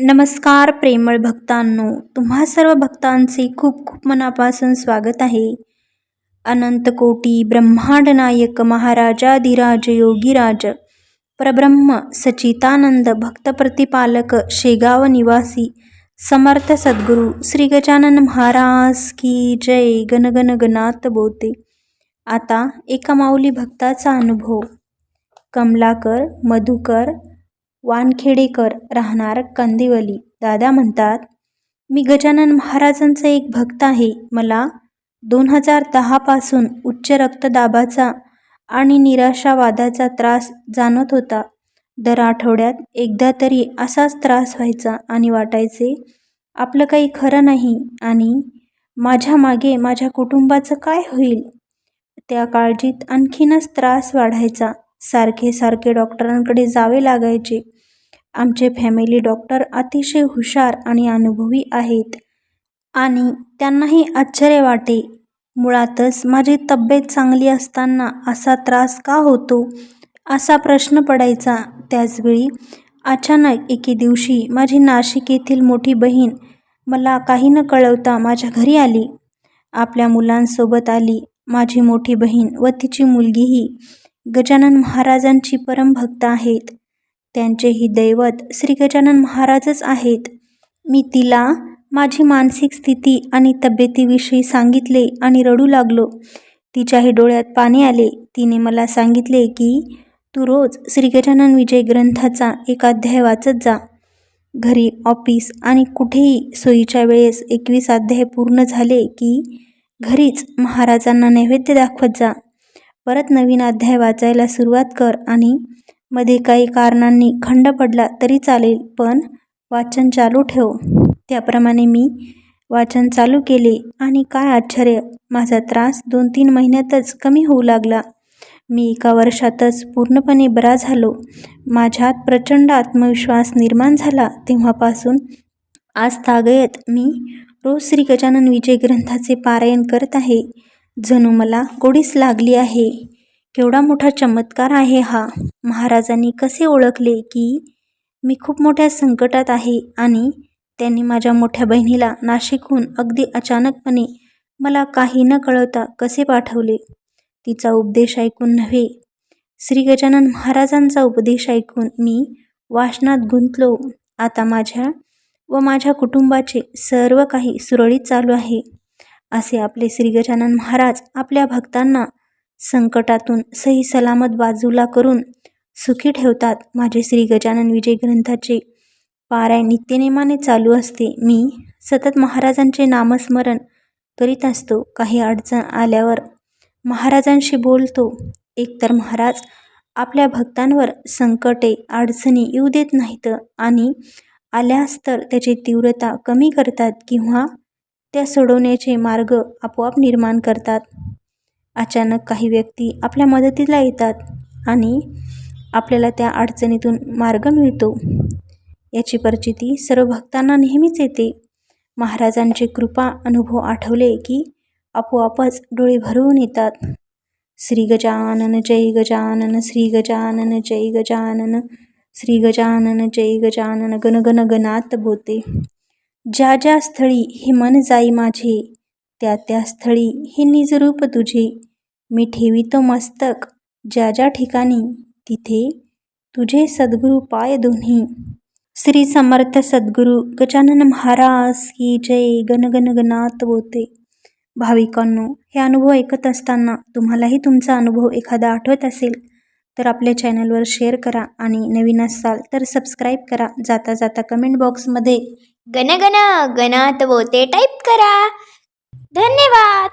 नमस्कार प्रेमळ भक्तांनो तुम्हा सर्व भक्तांचे खूप खूप मनापासून स्वागत आहे. अनंतकोटी ब्रह्मांड नायक महाराजाधिराज योगीराज परब्रह्म सचितानंद भक्त प्रतिपालक शेगाव निवासी समर्थ सद्गुरू श्री गजानन महाराज की जय गणगण गणात बोते. आता एका माऊली भक्ताचा अनुभव. कमलाकर मधुकर वानखेडेकर राहणार कंदिवली. दादा म्हणतात मी गजानन महाराजांचा एक भक्त आहे. मला दोन हजार दहापासून उच्च रक्तदाबाचा आणि निराशावादाचा त्रास जाणवत होता. दर आठवड्यात एकदा तरी असाच त्रास व्हायचा आणि वाटायचे आपलं काही खरं नाही आणि माझ्या मागे माझ्या कुटुंबाचं काय होईल? त्या काळजीत आणखीनच त्रास वाढायचा. सारखे सारखे डॉक्टरांकडे जावे लागायचे. आमचे फॅमिली डॉक्टर अतिशय हुशार आणि अनुभवी आहेत. आणि त्यांनाही आश्चर्य वाटे मुळातच माझी तब्येत चांगली असताना असा त्रास का होतो? असा प्रश्न पडायचा. त्याचवेळी अचानक एके दिवशी माझी नाशिक येथील मोठी बहीण मला काही न कळवता माझ्या घरी आली. आपल्या मुलांसोबत आली. माझी मोठी बहीण व तिची मुलगीही गजानन महाराजांची परमभक्त आहेत. त्यांचे ही दैवत श्री गजानन महाराजच आहेत. मी तिला माझी मानसिक स्थिती आणि तब्येतीविषयी सांगितले आणि रडू लागलो. तिच्याही डोळ्यात पाणी आले. तिने मला सांगितले की तू रोज श्री गजानन विजय ग्रंथाचा एक अध्याय वाचत जा. घरी ऑफिस आणि कुठेही सोयीच्या वेळेस एकवीस अध्याय पूर्ण झाले की घरीच महाराजांना नैवेद्य दाखवत जा. परत नवीन अध्याय वाचायला सुरुवात कर आणि मध्ये काही कारणांनी खंड पडला तरी चालेल पण वाचन चालू ठेव. त्याप्रमाणे मी वाचन चालू केले आणि काय आश्चर्य माझा त्रास दोन तीन महिन्यातच कमी होऊ लागला. मी एका वर्षातच पूर्णपणे बरा झालो. माझ्यात प्रचंड आत्मविश्वास निर्माण झाला. तेव्हापासून आज तागयत मी रोज श्री गजानन विजय ग्रंथाचे पारायण करत आहे. जणू मला गोडीस लागली आहे. केवढा मोठा चमत्कार आहे हा. महाराजांनी कसे ओळखले की मी खूप मोठ्या संकटात आहे आणि त्यांनी माझ्या मोठ्या बहिणीला नाशिकहून अगदी अचानकपणे मला काही न कळवता कसे पाठवले? तिचा उपदेश ऐकून नव्हे. श्री गजानन महाराजांचा उपदेश ऐकून मी वाचनात गुंतलो. आता माझ्या व माझ्या कुटुंबाचे सर्व काही सुरळीत चालू आहे. असे आपले श्री गजानन महाराज आपल्या भक्तांना संकटातून सही सलामत बाजूला करून सुखी ठेवतात माझे श्री गजानन विजय ग्रंथाचे. पारायण नित्यनेमाने चालू असते. मी सतत महाराजांचे नामस्मरण करीत असतो. काही अडचण आल्यावर महाराजांशी बोलतो. एकतर महाराज आपल्या भक्तांवर संकटे अडचणी येऊ देत नाहीत आणि आल्यास तर त्याची तीव्रता कमी करतात किंवा त्या सोडवण्याचे मार्ग आपोआप निर्माण करतात. अचानक काही व्यक्ती आपल्या मदतीला येतात आणि आपल्याला त्या अडचणीतून मार्ग मिळतो. याची परिचिती सर्व भक्तांना नेहमीच येते. महाराजांचे कृपा अनुभव आठवले की आपोआपच डोळे भरवून येतात. श्री गजानन जय गजानन श्री गजानन जय गजानन श्री गजानन जय गजानन गणगण गणात बोते. ज्या ज्या स्थळी हे मन जाई माझे त्या त्या स्थळी हे निजरूप तुझे. मी ठेवितो मस्तक. ज्या ज्या ठिकाणी तिथे तुझे सद्गुरू पाय दोन्ही. श्री समर्थ सद्गुरू गजानन महाराज की जय. गणगण गणात बोते. भाविकांनो हे अनुभव ऐकत असताना तुम्हालाही तुमचा अनुभव एखादा आठवत असेल तर आपल्या चॅनलवर शेअर करा आणि नवीन असाल तर सबस्क्राईब करा. जाता जाता कमेंट बॉक्समध्ये गण गण गणात बोते टाईप करा. धन्यवाद!